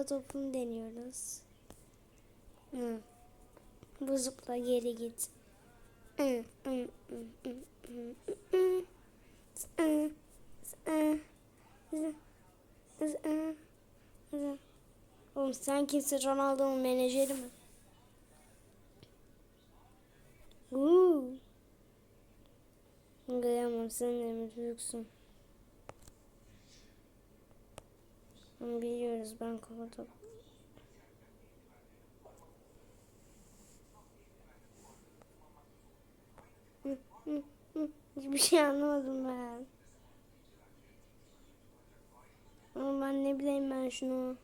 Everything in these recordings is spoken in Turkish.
kafa topunu deniyoruz. Hı. Bu geri git. Hı, hı, hı, hı, hı, hı. Oğlum sen kimsin Ronaldo'nun menajeri mi? Uuu. Kıyamam sen de mi büyüksün? Onu biliyoruz ben hı. Hiçbir şey anlamadım ben. Ama ben ne bileyim ben şunu.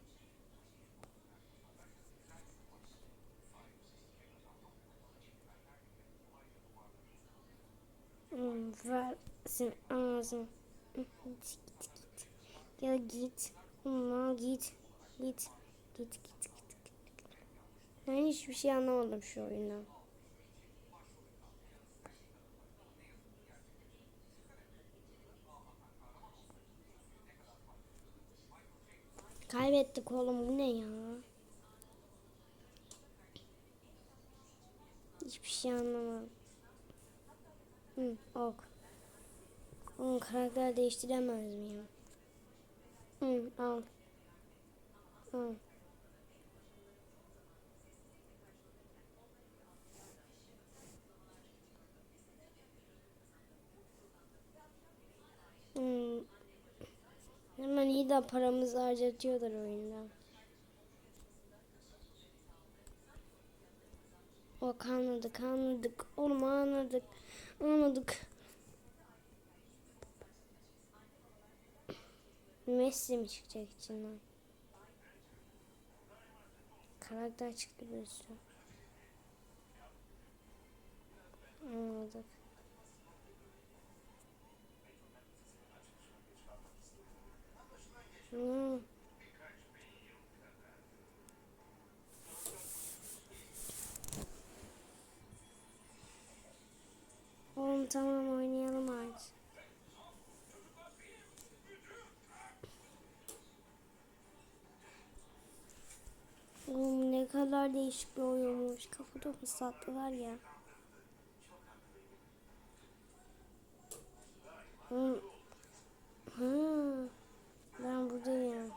Hmm, versin ağzım. Git git git. Ya git. Git. Git. Git git git. git. Ben hiçbir şey anlamadım şu oyundan. Kaybettik oğlum bu ne ya? Hiçbir şey anlamadım. Hı, ok. Oğlum karakter değiştiremez miyim? Hı, al. Al. Hmm. Hemen iyi de paramızı harcatıyorlar oyunda. O anladık anladık. Oğlum anladık. Anladık. Messi mi çıkacak içinden? Karakter çıktı bir sürü. Anladık. Hmm. Oğlum tamam oynayalım Kadar değişik bir oyunmuş. Kafa topu sattılar ya. Oğlum. Ha, ben buradayım.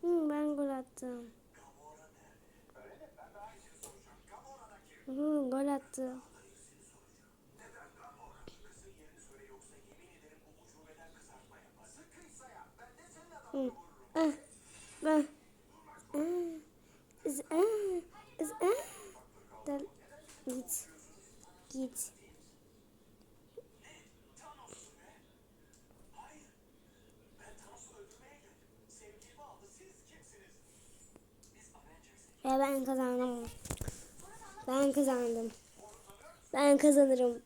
Hı, ben gol attım. Hı, gol attı. Hı, Ve ben kazandım. Ben kazandım. Ben kazanırım.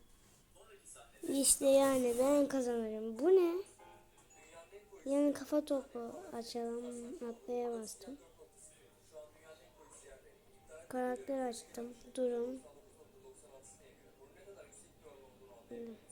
İşte yani ben kazanırım. Bu ne? Yani kafa topu açalım. Atlaya bastım. Karakter açtım. Durum. Birisinin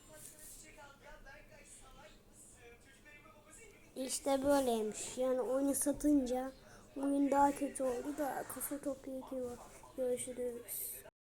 İşte böyleymiş. Yani oyunu satınca oyun daha kötü oldu da kafa topu iyi ki var. Görüşürüz.